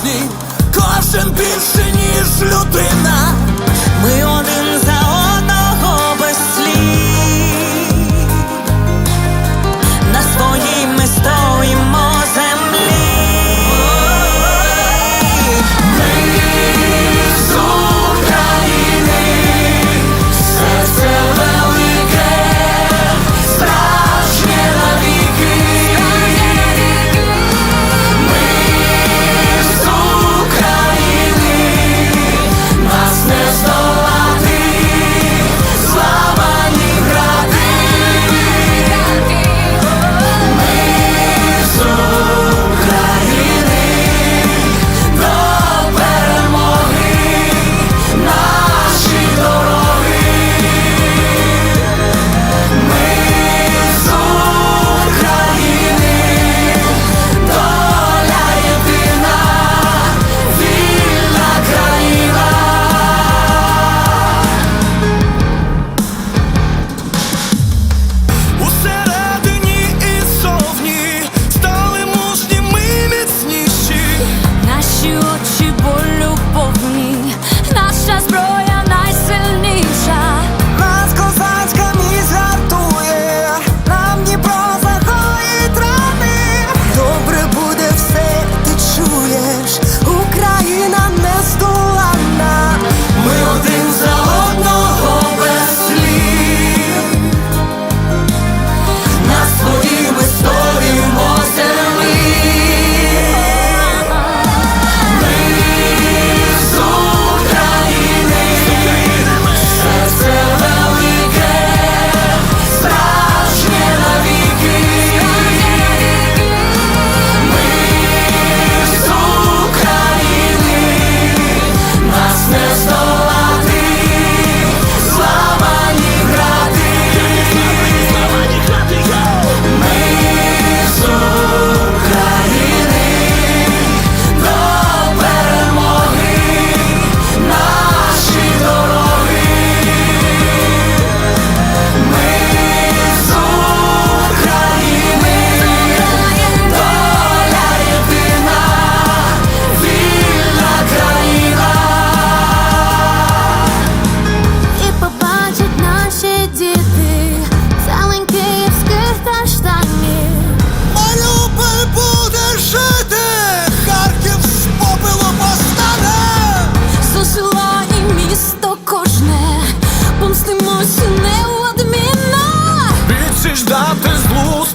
справжній, кожен більше, ніж людина.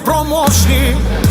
Злу